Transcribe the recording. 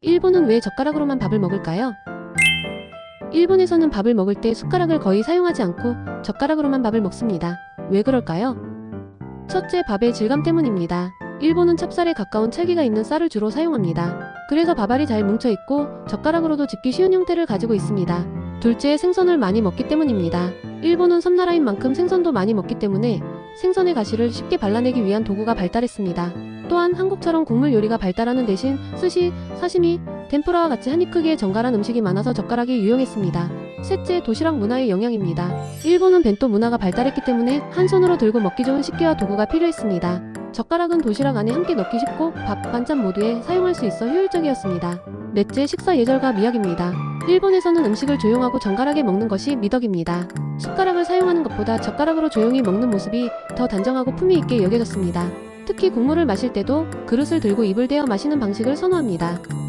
일본은 왜 젓가락으로만 밥을 먹을까요? 일본에서는 밥을 먹을 때 숟가락을 거의 사용하지 않고 젓가락으로만 밥을 먹습니다. 왜 그럴까요? 첫째, 밥의 질감 때문입니다. 일본은 찹쌀에 가까운 찰기가 있는 쌀을 주로 사용합니다. 그래서 밥알이 잘 뭉쳐 있고 젓가락으로도 집기 쉬운 형태를 가지고 있습니다. 둘째, 생선을 많이 먹기 때문입니다. 일본은 섬나라인 만큼 생선도 많이 먹기 때문에 생선의 가시를 쉽게 발라내기 위한 도구가 발달했습니다. 또한 한국처럼 국물 요리가 발달하는 대신 스시, 사시미, 덴푸라와 같이 한입 크기의 정갈한 음식이 많아서 젓가락이 유용했습니다. 셋째, 도시락 문화의 영향입니다. 일본은 벤또 문화가 발달했기 때문에 한 손으로 들고 먹기 좋은 식기와 도구가 필요했습니다. 젓가락은 도시락 안에 함께 넣기 쉽고 밥, 반찬 모두에 사용할 수 있어 효율적이었습니다. 넷째, 식사 예절과 미학입니다. 일본에서는 음식을 조용하고 정갈하게 먹는 것이 미덕입니다. 숟가락을 사용하는 것보다 젓가락으로 조용히 먹는 모습이 더 단정하고 품위 있게 여겨졌습니다. 특히 국물을 마실 때도 그릇을 들고 입을 대어 마시는 방식을 선호합니다.